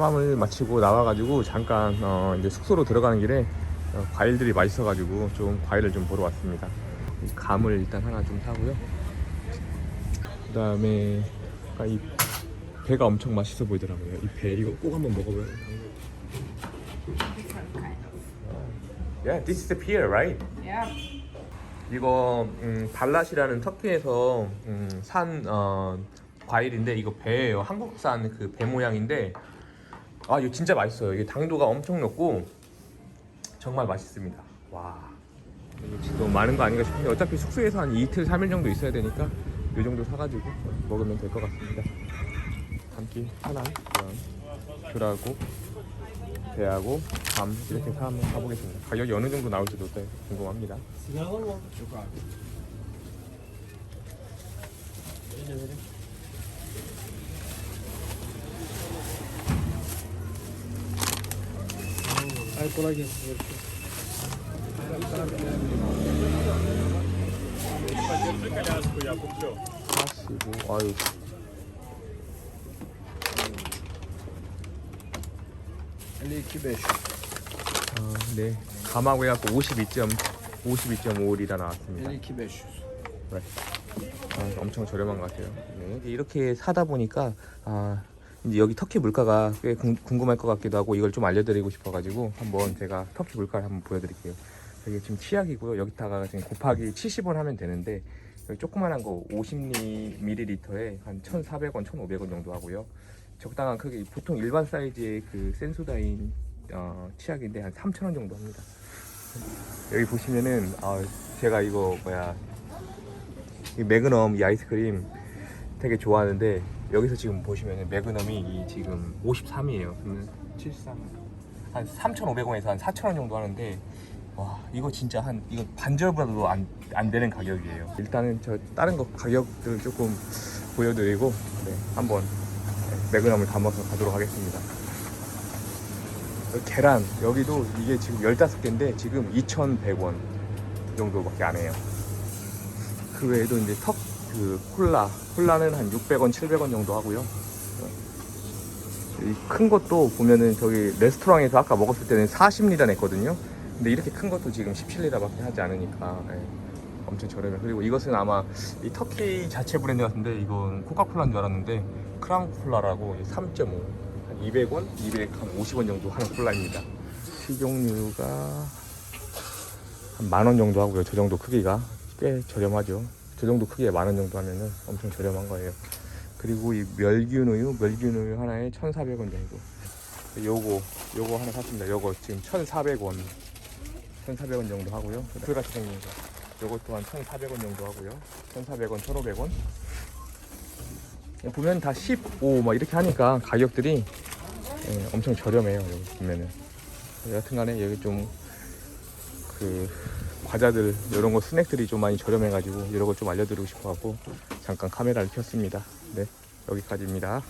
하맘을 마치고 나와가지고 잠깐 어, 이제 숙소로 들어가는 길에 어, 과일들이 맛있어가지고 좀 과일을 좀 보러 왔습니다. 이 감을 일단 하나 좀 사고요. 그 다음에 아까 이 배가 엄청 맛있어 보이더라고요. 이 배 이거 꼭 한번 먹어봐요. Yeah, this is the pier, right? Yeah. 이거 음, 발랏이라는 터키에서 음, 산 어, 과일인데 이거 배예요. 한국산 그 배 모양인데 아 이거 진짜 맛있어요. 이게 당도가 엄청 높고 정말 맛있습니다. 와 지금 너무 많은 거 아닌가 싶은데 어차피 숙소에서 한 이틀 3일 정도 있어야 되니까 이 정도 사가지고 먹으면 될 것 같습니다. 담기 하나 그다음 귤하고 배하고 밤 이렇게 사 한번 가보겠습니다. 가격이 어느 정도 나올지도 또 궁금합니다. Ay kolay gelsin. 아유 아, 네 감하고 해갖고 52점 52.5리라 나왔습니다. 5200. 아, 엄청 저렴한 것 같아요. 네, 이렇게 사다 보니까 아, 이제 여기 터키 물가가 꽤 궁, 궁금할 것 같기도 하고 이걸 좀 알려드리고 싶어가지고 한번 제가 터키 물가를 한번 보여드릴게요. 여기 지금 치약이고요. 여기다가 지금 곱하기 70원 하면 되는데 여기 조그만한 거 50ml에 한 1,400원, 1,500원 정도 하고요. 적당한 크기 보통 일반 사이즈의 그 센소다인 어, 치약인데 한 3,000원 정도 합니다. 여기 보시면은 아, 제가 이거 뭐야 이 매그넘 이 아이스크림 되게 좋아하는데 여기서 지금 보시면 매그넘이 이 지금 53이에요. 그러면 73. 한 3,500원에서 한 4,000원 정도 하는데 와 이거 진짜 한 이거 반절보다도 안, 안 되는 가격이에요. 일단은 저 다른 거 가격들 조금 보여드리고 네, 한번 매그넘을 담아서 가도록 하겠습니다. 계란 여기도 이게 지금 15개인데 지금 2,100원 정도밖에 안 해요. 그 외에도 이제 턱 그 콜라 콜라는 한 600원 700원 정도 하고요. 이 큰 것도 보면은 저기 레스토랑에서 아까 먹었을 때는 40리라 냈거든요. 근데 이렇게 큰 것도 지금 17리라밖에 하지 않으니까 예, 엄청 저렴해요. 그리고 이것은 아마 이 터키 자체 브랜드 같은데 이건 코카콜라인 줄 알았는데 크라운 콜라라고 3.5 한 200원? 250원 정도 하는 콜라입니다. 식용유가 한 만 원 정도 하고요. 저 정도 크기가. 꽤 저렴하죠 저 정도 크기에 만 원 정도 하면은 엄청 저렴한 거예요. 그리고 이 멸균 우유, 멸균 우유 하나에 1,400원 정도. 요거, 요거 하나 샀습니다. 요거 지금 1,400원. 1,400원 정도 하고요. 풀같이 생긴 거. 요것 또한 1,400원 정도 하고요. 1,400원, 1,500원. 보면 다 15, 막 이렇게 하니까 가격들이 예, 엄청 저렴해요. 여기 보면은. 여튼 간에 여기 좀 그 과자들 이런 거 스낵들이 좀 많이 저렴해가지고 이런 거좀 알려드리고 싶어갖고 잠깐 카메라를 켰습니다. 네 여기까지입니다.